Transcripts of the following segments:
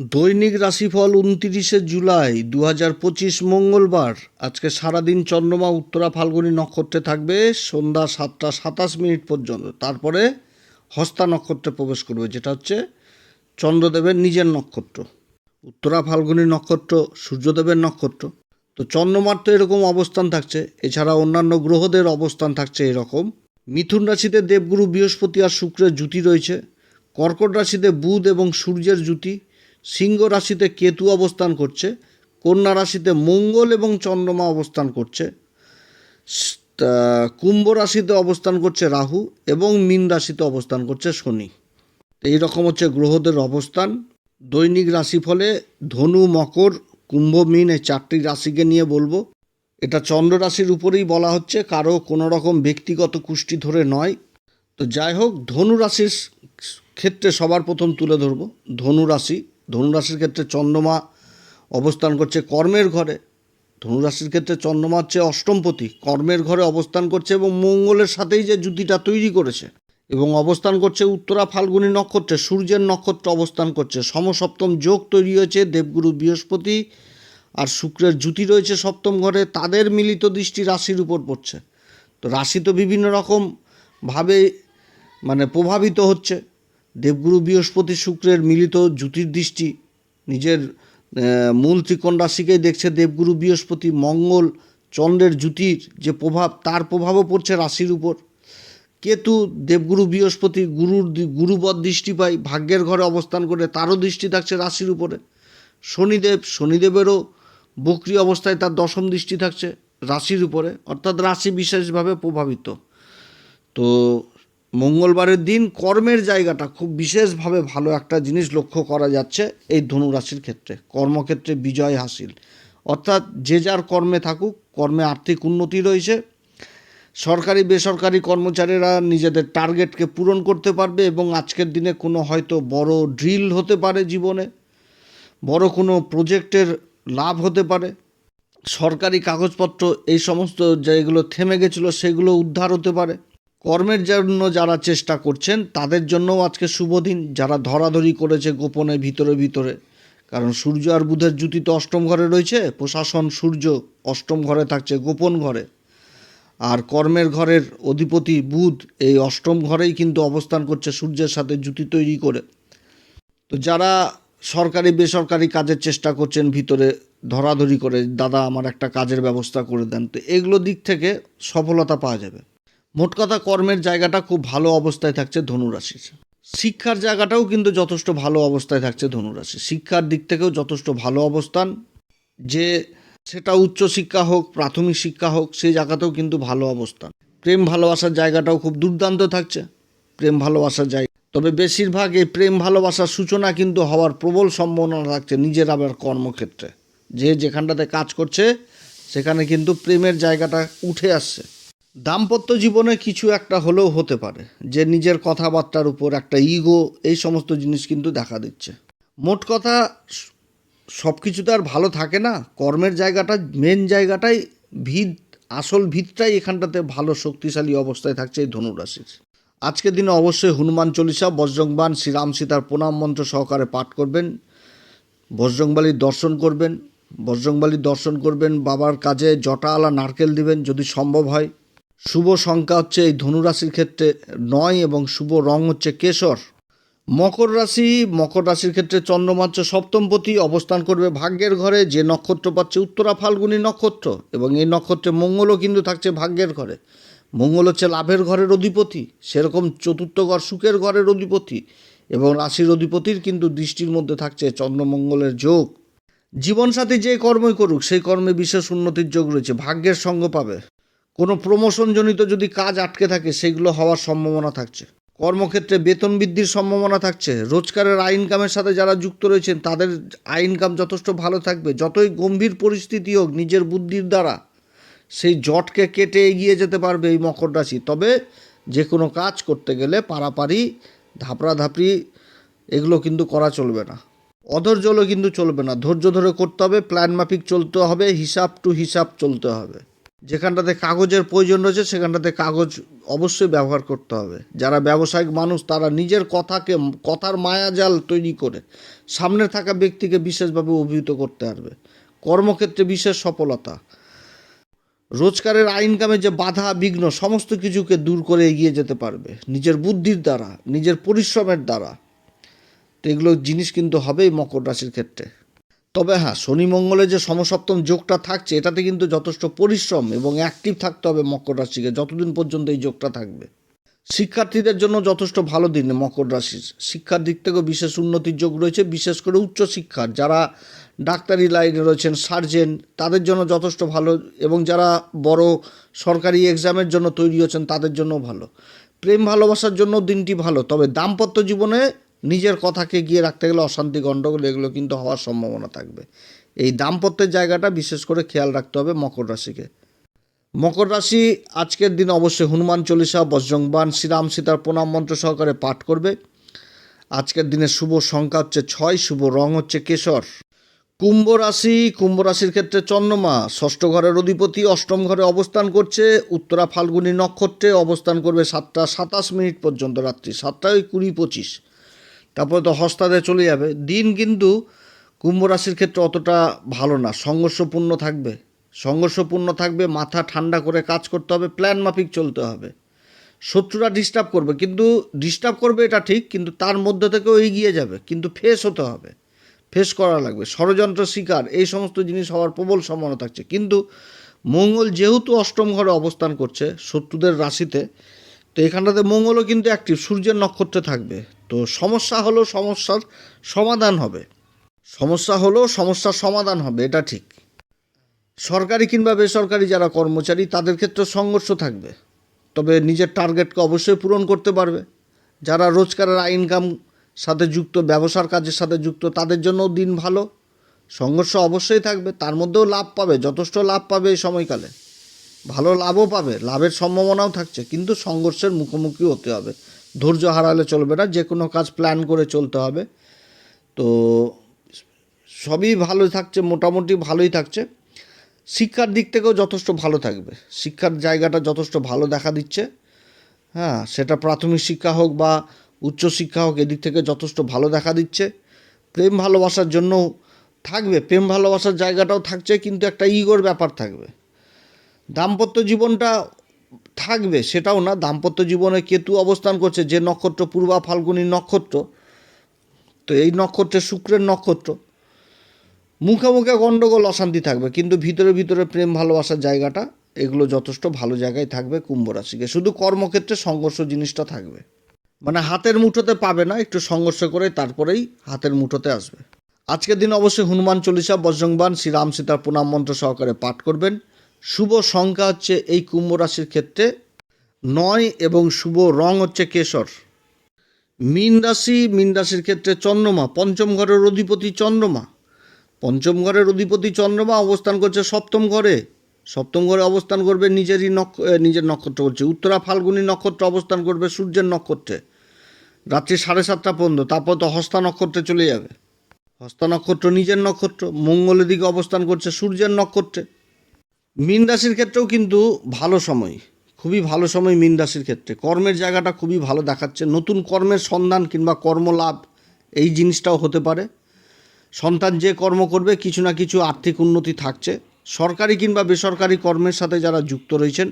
দৈনিক রাশিফল উনতিরিশে জুলাই দু হাজার পঁচিশ মঙ্গলবার। আজকে সারাদিন চন্দ্রমা, উত্তরা, ফাল্গুনী নক্ষত্রে থাকবে। সন্ধ্যা সাতটা সাতাশ মিনিট পর্যন্ত। তারপরে হস্তা নক্ষত্রে প্রবেশ করবে, যেটা হচ্ছে চন্দ্রদেবের নিজের নক্ষত্র। উত্তরা, ফাল্গুনী নক্ষত্র, সূর্যদেবের নক্ষত্র। তো চন্দ্রমার তো এরকম অবস্থান থাকছে। এছাড়া অন্যান্য গ্রহদের অবস্থান থাকছে এরকম। মিথুন রাশিতে দেবগুরু, বৃহস্পতি আর শুক্রের জুতি রয়েছে। কর্কট রাশিতে বুধ এবং সূর্যের জুতি। সিংহ রাশিতে কেতু অবস্থান করছে, কন্যা রাশিতে মঙ্গল এবং চন্দ্রমা অবস্থান করছে কুম্ভ রাশিতে অবস্থান করছে রাহু এবং মীন রাশিতে অবস্থান করছে শনি। এই রকম হচ্ছে গ্রহদের অবস্থান। দৈনিক রাশিফলে ধনু, মকর, কুম্ভ, মীন এই চারটি রাশিকে নিয়ে বলব। এটা চন্দ্র রাশির উপরেই বলা হচ্ছে, কারও কোনো রকম ব্যক্তিগত কুষ্টি ধরে নয়। তো যাই হোক, ধনু রাশির ক্ষেত্রে সবার প্রথম তুলে ধরবো। ধনু রাশি ধনু রাশির ক্ষেত্রে চন্দ্রমা অবস্থান করছে কর্মের ঘরে। ধনুরাশির ক্ষেত্রে চন্দ্রমা হচ্ছে অষ্টমপতি, কর্মের ঘরে অবস্থান করছে এবং মঙ্গলের সাথেই যে জুতিটা তৈরি করেছে এবং অবস্থান করছে উত্তরা ফাল্গুনী নক্ষত্রে, সূর্যের নক্ষত্র অবস্থান করছে। সমসপ্তম যোগ তৈরি হয়েছে, দেবগুরু বৃহস্পতি আর শুক্রের জুতি রয়েছে সপ্তম ঘরে, তাদের মিলিত দৃষ্টি রাশির উপর পড়ছে। তো রাশি তো বিভিন্ন রকম ভাবে মানে প্রভাবিত হচ্ছে। দেবগুরু বৃহস্পতি শুক্রের মিলিত জ্যোতির দৃষ্টি। নিজের মূল ত্রিকোণ রাশিকেই দেখছে দেবগুরু বৃহস্পতি মঙ্গল চন্দ্রের জ্যোতির যে প্রভাব, তার প্রভাবও পড়ছে রাশির উপর। কেতু দেবগুরু বৃহস্পতি গুরুর গুরুবদ দৃষ্টি পায়, ভাগ্যের ঘরে অবস্থান করে তারও দৃষ্টি থাকছে রাশির উপরে। শনিদেব, শনিদেবেরও বক্রি অবস্থায় তার দশম দৃষ্টি থাকছে রাশির উপরে, অর্থাৎ রাশি বিশেষভাবে প্রভাবিত। তো মঙ্গলবারের দিন কর্মের জায়গাটা খুব বিশেষভাবে ভালো একটা জিনিস লক্ষ্য করা যাচ্ছে এই ধনু রাশির ক্ষেত্রে। কর্মক্ষেত্রে বিজয় হাসিল। অর্থাৎ যে যার কর্মে থাকুক, কর্মে আর্থিক উন্নতি রয়েছে। সরকারি, বেসরকারি কর্মচারীরা নিজেদের টার্গেটকে পূরণ করতে পারবে এবং আজকের দিনে কোনো হয়তো বড় ড্রিল হতে পারে জীবনে, বড় কোনো প্রজেক্টের লাভ হতে পারে। সরকারি কাগজপত্র এই সমস্ত যেগুলো থেমে গেছিল, সেগুলো উদ্ধার হতে পারে। কর্মের জন্য যারা চেষ্টা করছেন, তাদের জন্যও আজকে শুভ দিন। যারা ধরাধরি করেছে গোপনে, ভিতরে ভিতরে। কারণ সূর্য আর বুধের জুতি তো অষ্টম ঘরে রয়েছে। প্রশাসন সূর্য অষ্টম ঘরে থাকছে, গোপন ঘরে। আর কর্মের ঘরের অধিপতি বুধ এই অষ্টম ঘরেই কিন্তু অবস্থান করছে সূর্যের সাথে জুতি তৈরি করে। তো যারা সরকারি, বেসরকারি কাজের চেষ্টা করছেন, ভিতরে ধরাধরি করে, দাদা, আমার একটা কাজের ব্যবস্থা করে দেন। তো এগুলো দিক থেকে সফলতা পাওয়া যাবে। মোট কথা কর্মের জায়গাটা খুব ভালো অবস্থায় থাকছে ধনুরাশির। শিক্ষার জায়গাটাও কিন্তু যথেষ্ট ভালো অবস্থায় থাকছে ধনুরাশি শিক্ষার দিক থেকেও যথেষ্ট ভালো অবস্থান। যে সেটা উচ্চ শিক্ষা হোক, প্রাথমিক শিক্ষা হোক সেই জায়গাতেও কিন্তু ভালো অবস্থান। প্রেম ভালোবাসার জায়গাটাও খুব দুর্দান্ত থাকছে। প্রেম ভালোবাসার জায়গা। তবে বেশিরভাগ এই প্রেম ভালোবাসার সূচনা কিন্তু হওয়ার প্রবল সম্ভাবনা থাকছে নিজের আবার কর্মক্ষেত্রে। যে যেখানটাতে কাজ করছে, সেখানে কিন্তু প্রেমের জায়গাটা উঠে আসছে। দাম্পত্য জীবনে কিছু একটা হলেও হতে পারে, যে নিজের কথাবার্তার উপর একটা ইগো এই সমস্ত জিনিস কিন্তু দেখা দিচ্ছে। মোট কথা, সব কিছু তো আর ভালো থাকে না, কর্মের জায়গাটা মেন জায়গাটাই ভিত, আসল ভিতটাই এখানটাতে ভালো শক্তিশালী অবস্থায় থাকছে এই ধনুরাশির। আজকের দিনে অবশ্যই হনুমান চল্লিশা বজ্রংবান শ্রীরাম সীতার প্রণাম মন্ত্র সহকারে পাঠ করবেন, বজরংবালির দর্শন করবেন, বজরংবালির দর্শন করবেন, বাবার কাজে জটা আলা নারকেল দিবেন, যদি সম্ভব হয়। শুভ সংখ্যা হচ্ছে এই ধনুরাশির ক্ষেত্রে নয় এবং শুভ রং হচ্ছে কেশর। মকর রাশি, মকর রাশির ক্ষেত্রে চন্দ্রমাচ্য সপ্তমপতি অবস্থান করবে ভাগ্যের ঘরে, যে নক্ষত্র পাচ্ছে উত্তরা ফাল্গুনী নক্ষত্র এবং এই নক্ষত্রে মঙ্গলও কিন্তু থাকছে ভাগ্যের ঘরে। মঙ্গল হচ্ছে লাভের ঘরের অধিপতি, সেরকম চতুর্থ ঘর সুখের ঘরের অধিপতি এবং রাশির অধিপতির কিন্তু দৃষ্টির মধ্যে থাকছে চন্দ্রমঙ্গলের যোগ। জীবনসাথী যে কর্মই করুক, সেই কর্মে বিশেষ উন্নতির যোগ রয়েছে, ভাগ্যের সঙ্গ পাবে। কোনো প্রমোশনজনিত যদি কাজ আটকে থাকে, সেগুলো হওয়ার সম্ভাবনা থাকছে। কর্মক্ষেত্রে বেতন বৃদ্ধির সম্ভাবনা থাকছে। রোজগারের আয় ইনকামের সাথে যারা যুক্ত রয়েছেন, তাদের আয় ইনকাম যথেষ্ট ভালো থাকবে। যতই গম্ভীর পরিস্থিতি হোক, নিজের বুদ্ধির দ্বারা সেই জটকে কেটে এগিয়ে যেতে পারবে এই মকর রাশি। তবে যে কোনো কাজ করতে গেলে পারাপারি, ধাপড়াধাপড়ি এগুলো কিন্তু করা চলবে না। অধৈর্য হলেও কিন্তু চলবে না। ধৈর্য ধরে করতে হবে প্ল্যান মাফিক চলতে হবে, হিসাব টু হিসাব চলতে হবে। যেখানটাতে কাগজের প্রয়োজন রয়েছে, সেখানটাতে কাগজ অবশ্যই ব্যবহার করতে হবে। যারা ব্যবসায়িক মানুষ, তারা নিজের কথাকে, কথার মায়াজাল তৈরি করে সামনে থাকা ব্যক্তিকে বিশেষভাবে অভিহিত করতে পারবে। কর্মক্ষেত্রে বিশেষ সফলতা। রোজগারের আইনকামে যে বাধা, বিঘ্ন, সমস্ত কিছুকে দূর করে এগিয়ে যেতে পারবে। নিজের বুদ্ধির দ্বারা, নিজের পরিশ্রমের দ্বারা। তো এগুলো জিনিস কিন্তু হবেই মকর রাশির ক্ষেত্রে। তবে হ্যাঁ শনি মঙ্গলে যে সমসপ্তম যোগটা থাকছে, এটাতে কিন্তু যথেষ্ট পরিশ্রম এবং অ্যাক্টিভ থাকতে হবে মকর রাশিকে, যতদিন পর্যন্ত এই যোগটা থাকবে। শিক্ষার্থীদের জন্য যথেষ্ট ভালো দিন মকর রাশির। শিক্ষার দিক থেকেও বিশেষ উন্নতির যোগ রয়েছে, বিশেষ করে উচ্চশিক্ষার। যারা ডাক্তারি লাইনে রয়েছেন, সার্জেন, তাদের জন্য যথেষ্ট ভালো এবং যারা বড় সরকারি এক্সামের জন্য তৈরি হচ্ছেন, তাদের জন্য ভালো। প্রেম ভালোবাসার জন্য দিনটি ভালো, তবে দাম্পত্য জীবনে নিজের কথাকে গিয়ে রাখতে গেলে অশান্তি, গণ্ডগোল, এগুলো কিন্তু হওয়ার সম্ভাবনা থাকবে। এই দাম্পত্যের জায়গাটা বিশেষ করে খেয়াল রাখতে হবে মকর রাশিকে। মকর রাশি আজকের দিন অবশ্যই হনুমান চল্লিশা বজ্রংবান শ্রীরাম সীতার প্রণাম মন্ত্র সহকারে পাঠ করবে। আজকের দিনে শুভ সংখ্যা হচ্ছে ছয়, শুভ রং হচ্ছে কেশর। কুম্ভ রাশি, কুম্ভ রাশির ক্ষেত্রে চন্দ্রমা, ষষ্ঠ ঘরের অধিপতি, অষ্টম ঘরে অবস্থান করছে। উত্তরা ফাল্গুনী নক্ষত্রে অবস্থান করবে সাতটা সাতাশ মিনিট পর্যন্ত রাত্রি সাতটা ওই কুড়ি পঁচিশ। তারপরে তো হস্তাদে চলে যাবে। দিন কিন্তু কুম্ভ রাশির ক্ষেত্রে অতটা ভালো না, সংঘর্ষপূর্ণ থাকবে। সংঘর্ষপূর্ণ থাকবে, মাথা ঠান্ডা করে কাজ করতে হবে প্ল্যান মাফিক চলতে হবে। শত্রুরা ডিস্টার্ব করবে, কিন্তু ডিস্টার্ব করবে এটা ঠিক, কিন্তু তার মধ্যে থেকেও এগিয়ে যাবে, কিন্তু ফেস হতে হবে। ফেস করা লাগবে, ষড়যন্ত্র শিকার, এই সমস্ত জিনিস হওয়ার প্রবল সম্ভাবনা থাকছে। কিন্তু মঙ্গল যেহেতু অষ্টম ঘরে অবস্থান করছে শত্রুদের রাশিতে তো এখানটাতে মঙ্গলও কিন্তু অ্যাক্টিভ সূর্যের নক্ষত্রে থাকবে। তো সমস্যা হলেও সমস্যার সমাধান হবে। সমস্যা হলেও সমস্যার সমাধান হবে, এটা ঠিক। সরকারি কিংবা বেসরকারি যারা কর্মচারী, তাদের ক্ষেত্রে সংঘর্ষ থাকবে। তবে নিজের টার্গেটকে অবশ্যই পূরণ করতে পারবে। যারা রোজগারের ইনকাম সাথে যুক্ত, ব্যবসার কাজের সাথে যুক্ত, তাদের জন্য দিন ভালো। সংঘর্ষ অবশ্যই থাকবে, তার মধ্যেও লাভ পাবে, যথেষ্ট লাভ পাবে এই সময়কালে। ভালো লাভও পাবে, লাভের সম্ভাবনাও থাকছে, কিন্তু সংঘর্ষের মুখোমুখি হতে হবে। ধৈর্য হারালে চলবে না যে কোনো কাজ প্ল্যান করে চলতে হবে। তো সবই ভালো থাকছে, মোটামুটি ভালোই থাকছে। শিক্ষার দিক থেকেও যথেষ্ট ভালো থাকবে। শিক্ষার জায়গাটা যথেষ্ট ভালো দেখা দিচ্ছে। হ্যাঁ সেটা প্রাথমিক শিক্ষা হোক বা উচ্চশিক্ষা হোক, এদিক থেকে যথেষ্ট ভালো দেখা দিচ্ছে। প্রেম ভালোবাসার জন্য থাকবে, প্রেম ভালোবাসার জায়গাটাও থাকছে, কিন্তু একটা ইগোর ব্যাপার থাকবে। দাম্পত্য জীবনটা থাকবে সেটাও না। দাম্পত্য জীবনে কেতু অবস্থান করছে, যে নক্ষত্র পূর্বা ফাল্গুনী নক্ষত্র, তো এই নক্ষত্রে শুক্রের নক্ষত্র। মুখে মুখে গণ্ডগোল অশান্তি থাকবে, কিন্তু ভিতরে ভিতরে প্রেম, ভালোবাসার জায়গাটা, এগুলো যথেষ্ট ভালো জায়গায় থাকবে কুম্ভ রাশিকে। শুধু কর্মক্ষেত্রে সংঘর্ষ জিনিসটা থাকবে। মানে হাতের মুঠোতে পাবে না, একটু সংঘর্ষ করে তারপরেই হাতের মুঠোতে আসবে। আজকের দিন অবশ্যই হনুমান চল্লিশা বজ্রংবান শ্রীরাম সীতার প্রণাম মন্ত্র সহকারে পাঠ করবেন। শুভ সংখ্যা হচ্ছে এই কুম্ভ রাশির ক্ষেত্রে নয় এবং শুভ রং হচ্ছে কেশর। মীন রাশি, মীন রাশির ক্ষেত্রে চন্দ্রমা, পঞ্চম ঘরের অধিপতি চন্দ্রমা। পঞ্চম ঘরের অধিপতি চন্দ্রমা অবস্থান করছে সপ্তম ঘরে। সপ্তম ঘরে অবস্থান করবে নিজেরই নক্ষ নিজের নক্ষত্র করছে উত্তরা ফাল্গুনী নক্ষত্র অবস্থান করবে সূর্যের নক্ষত্রে। রাত্রি সাড়ে সাতটা পর্যন্ত, তারপর তো হস্তা নক্ষত্রে চলে যাবে। হস্তা নক্ষত্র নিজের নক্ষত্র, মঙ্গলের দিকে অবস্থান করছে সূর্যের নক্ষত্রে। মীন রাশির ক্ষেত্রেও কিন্তু ভালো সময়, খুবই ভালো সময় মীন রাশির ক্ষেত্রে। কর্মের জায়গাটা খুবই ভালো দেখাচ্ছে, নতুন কর্মের সন্ধান কিংবা কর্মলাভ, এই জিনিসটাও হতে পারে। সন্তান যে কর্ম করবে, কিছু না কিছু আর্থিক উন্নতি থাকছে। সরকারি কিংবা বেসরকারি কর্মের সাথে যারা যুক্ত রয়েছেন,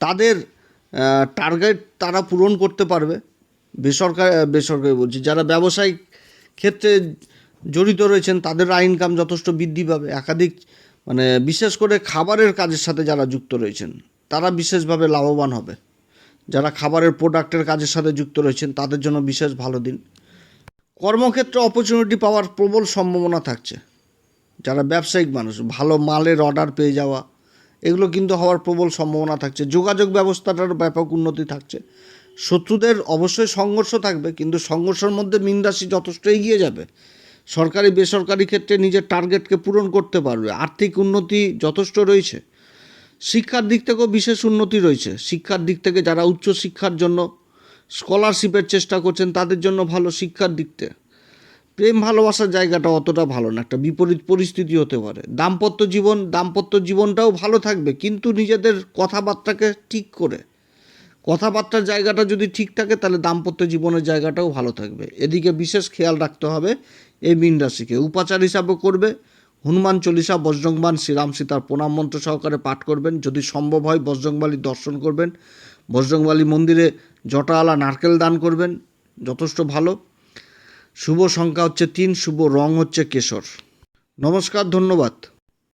তাদের টার্গেট তারা পূরণ করতে পারবে। বেসরকারি বেসরকারি বলছি, যারা ব্যবসায়িক ক্ষেত্রে জড়িত রয়েছেন, তাদের ইনকাম যথেষ্ট বৃদ্ধি পাবে। একাধিক মানে বিশেষ করে খাবারের কাজের সাথে যারা যুক্ত রয়েছেন, তারা বিশেষভাবে লাভবান হবে। যারা খাবারের প্রোডাক্টের কাজের সাথে যুক্ত রয়েছেন, তাদের জন্য বিশেষ ভালো দিন। কর্মক্ষেত্রে অপরচুনিটি পাওয়ার প্রবল সম্ভাবনা থাকছে। যারা ব্যবসায়িক মানুষ, ভালো মালের অর্ডার পেয়ে যাওয়া, এগুলো কিন্তু হওয়ার প্রবল সম্ভাবনা থাকছে। যোগাযোগ ব্যবস্থাটার ব্যাপক উন্নতি থাকছে। শত্রুদের অবশ্যই সংঘর্ষ থাকবে, কিন্তু সংঘর্ষের মধ্যে মিনরাশি যথেষ্ট এগিয়ে যাবে। সরকারি, বেসরকারি ক্ষেত্রে নিজের টার্গেটকে পূরণ করতে পারবে। আর্থিক উন্নতি যথেষ্ট রয়েছে। শিক্ষার দিক থেকেও বিশেষ উন্নতি রয়েছে। শিক্ষার দিক থেকে যারা উচ্চ শিক্ষার জন্য স্কলারশিপের চেষ্টা করছেন, তাদের জন্য ভালো শিক্ষার দিক থেকে। প্রেম, ভালোবাসার জায়গাটা অতটা ভালো না, একটা বিপরীত পরিস্থিতি হতে পারে। দাম্পত্য জীবন, দাম্পত্য জীবনটাও ভালো থাকবে, কিন্তু নিজেদের কথাবার্তাকে ঠিক করে কথাবার্তার জায়গাটা যদি ঠিক থাকে, তাহলে দাম্পত্য জীবনের জায়গাটাও ভালো থাকবে। এদিকে বিশেষ খেয়াল রাখতে হবে এই মীন রাশিকে। উপাচার হিসাবে করবে, হনুমান চল্লিশা বজরংবান শ্রীরাম সীতার প্রণাম মন্ত্র সহকারে পাঠ করবেন। যদি সম্ভব হয় বজরংবালির দর্শন করবেন। বজরংবালী মন্দিরে জটাওয়ালা নারকেল দান করবেন, যথেষ্ট ভালো। শুভ সংখ্যা হচ্ছে তিন, শুভ রং হচ্ছে কেশর। নমস্কার, ধন্যবাদ।